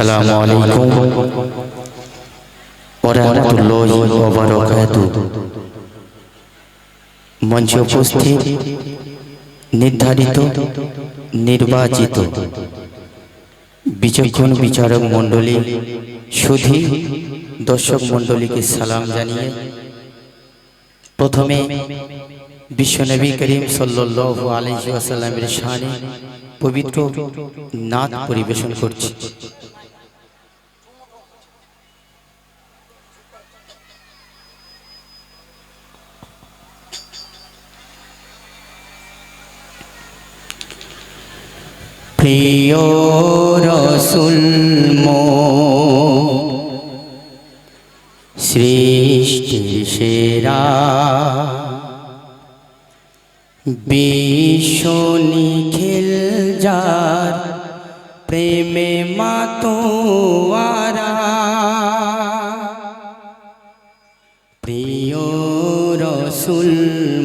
আসসালামু আলাইকুম ওয়া রাহমাতুল্লাহি ওয়া বারাকাতুহু মঞ্চে উপস্থিত নির্ধারিত, নির্বাচিত বিচক্ষণ বিচারক মণ্ডলী, সুধী দর্শক মণ্ডলীকে সালাম জানিয়ে প্রথমে বিশ্বনবী করিম ওয়াসাল্লামের শানে পবিত্র নাচ পরিবেশন করছি। প্রিয় রসুল মো। সৃষ্টির সেরা। বিশ্ব নিখিল যার প্রেমে মাতোয়ারা প্রিয় রসুল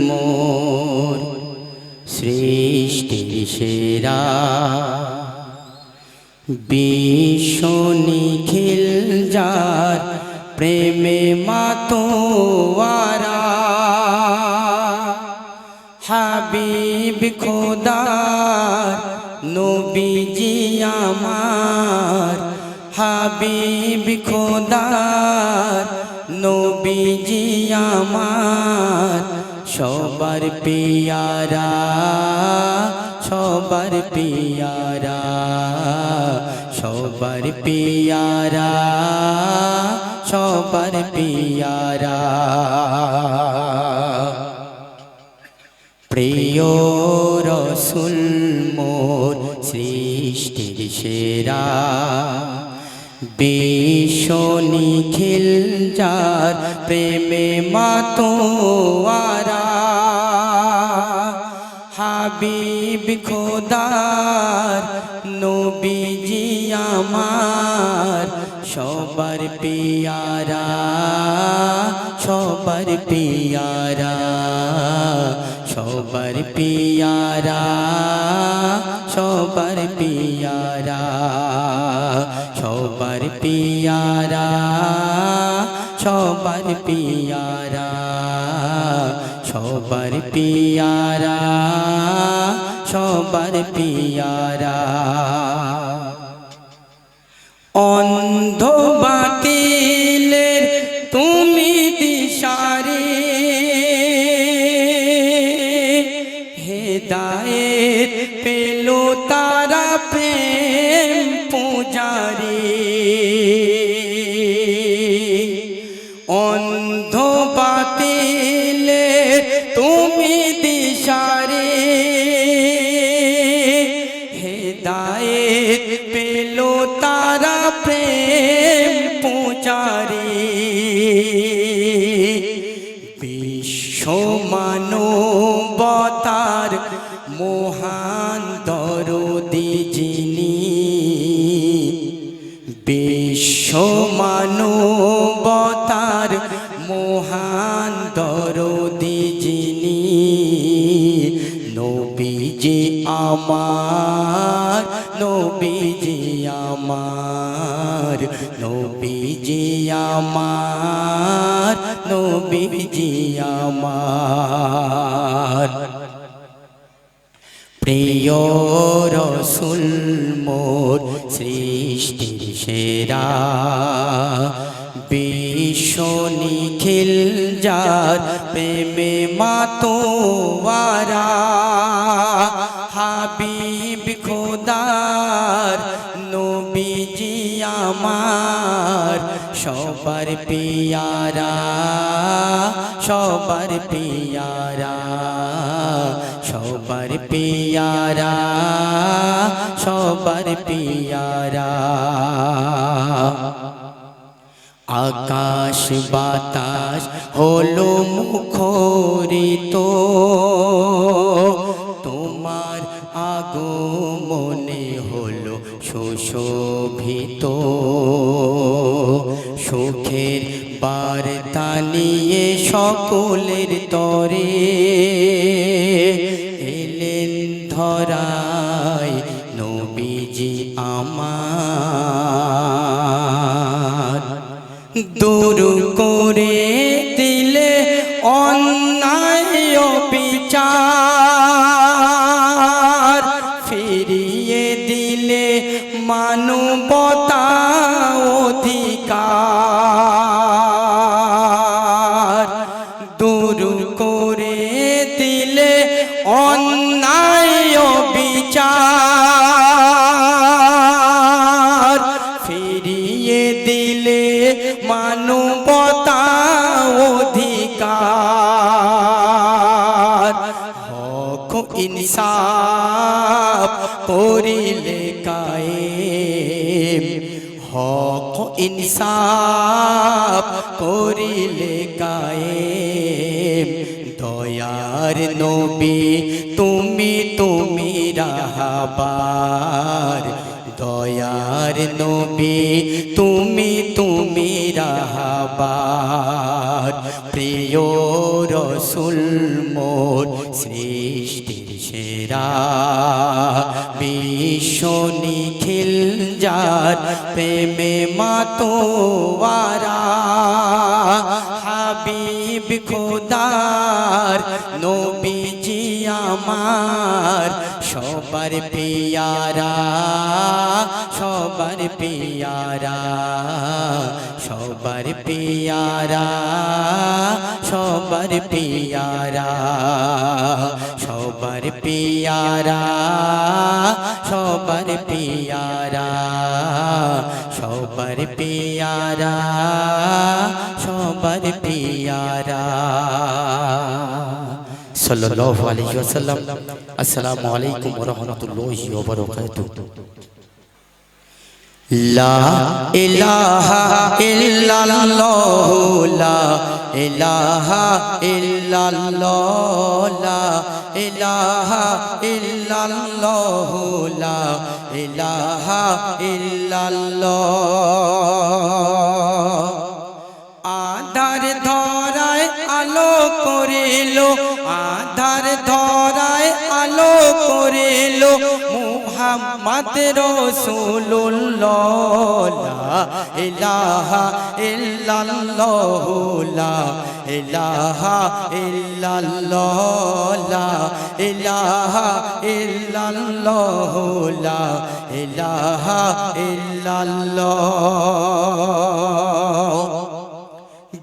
মোর সৃষ্টির সেরা। বিশ্ব নিখিল যার প্রেমে মাতোয়ারা। হাবিব খোদার নবীজি আমার। হাবিব খোদার নবীজি আমার। সবার পিয়ারা সবার পিয়ারা সবার পিয়ারা সবার পিয়ারা। প্রিয় রসুল মোর সৃষ্টির সেরা বিশ্ব নিখিল যার প্রেমে মাতোয়ারা হাবিব খোদার নবীজি আমার, সবার পিয়ারা সবার পিয়ারা সবার পিয়ারা সবার পিয়ারা। সবার পিয়ারা সবার পিয়ারা। অন্ধ বাতিলের তুমি দিশারে হেদায়েত পেল তারা বিশ্ব মানবতার মহান দরদি যিনি, নবীজি আমার নবীজি আমার নবীজি আমার নবীজি আমার। প্রিয় রসুল, মোর সৃষ্টির সেরা। বিশ্ব নিখিল যার প্রেমে মাতোয়ারা। হাবিব খোদার নবীজি আমার সবার পিয়ারা। সবার পিয়ারা সবার পিয়ারা সবার পিয়ারা। আকাশ বাতাস হলো মুখরিত তোমার আগমনে হলো সুশোভিত। সকলের তরে এলেন ধরায় নবীজি আমার। দূর করে দিলে অন্যায় বিচার ফিরিয়ে দিলে মানবতা ফিরিয়ে দিলে মানবতা অধিকার। হক ইনসাফ করিলে কায়েম। হক ইনসাফ করিলে কায়েম। দয়ার নবী, তুমি তুমি রাহাবার। দয়ার নবী, তুমি তুমি রাহাবার প্রিয় রসুল মোর সৃষ্টির সেরা। বিশ্ব নিখিল যার প্রেমে মাতোয়ারা, হাবিব খোদার নবীজি আমার। সবার পিয়ারা সবার পিয়ারা সবার পিয়ারা সবার পিয়ারা সবার পিয়ারা সবার পিয়ারা সবার পিয়ারা সবার পিয়ারা। সাল্লাল্লাহু আলাইহি ওয়াসাল্লাম, আসসালামু আলাইকুম ওয়া রাহমাতুল্লাহি ওয়া বারাকাতুহু। লা ইলাহা ইল্লাল্লাহ, লা ইলাহা ইল্লাল্লাহ, লা ইলাহা ইল্লাল্লাহ, লা ইলাহা ইল্লাল্লাহ। মুহাম্মদ রসুল্লাহ ইলাহা ইল্লাল্লাহ লা ইলাহা ইল্লাল্লাহ লা ইলাহা ইল্লাল্লাহ লা ইলাহা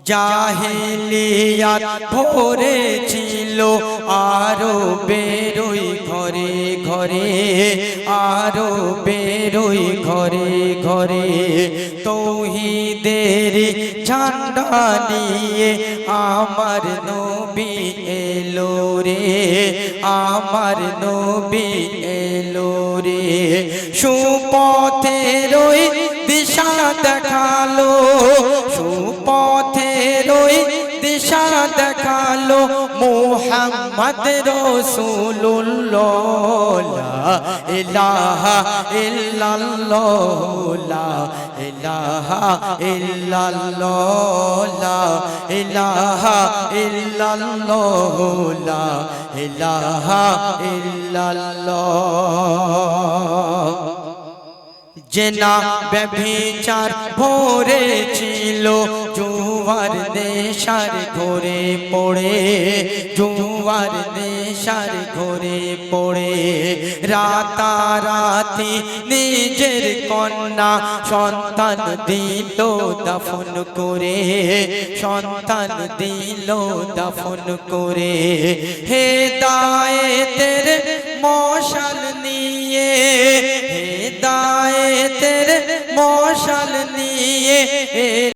জাহেলিয়াত ভরে ছিল আরও বেরোই ঘরে ঘরে, আরও বেরোই ঘরে ঘরে। তৌহিদের ঝান্ডা নিয়ে আমার নবী এলো রে, আমার নবী এলো রে। সুপথের ওই দিশা দেখাল দিশা দেখাল মোহাম্মদ রসুল্লাহ ইলাহা ইল্লাল্লাহ, লা ইলাহা ইল্লাল্লাহ, লা ইলাহা ইল্লাল্লাহ, লা ইলাহা ইল্লাল্লাহ। জেনা ব্যভিচার ভরে ছিল জুয়ার দেশার ঘরে পড়ে, জুয়ার দেশার ঘরে পড়ে। রাতারাতি নিজের কন্যা সন্তান দিল দাফন করে, সন্তান দিল দাফন করে। হে দায়েতের মশাল নিয়ে হে দায়েতের মশাল নিয়ে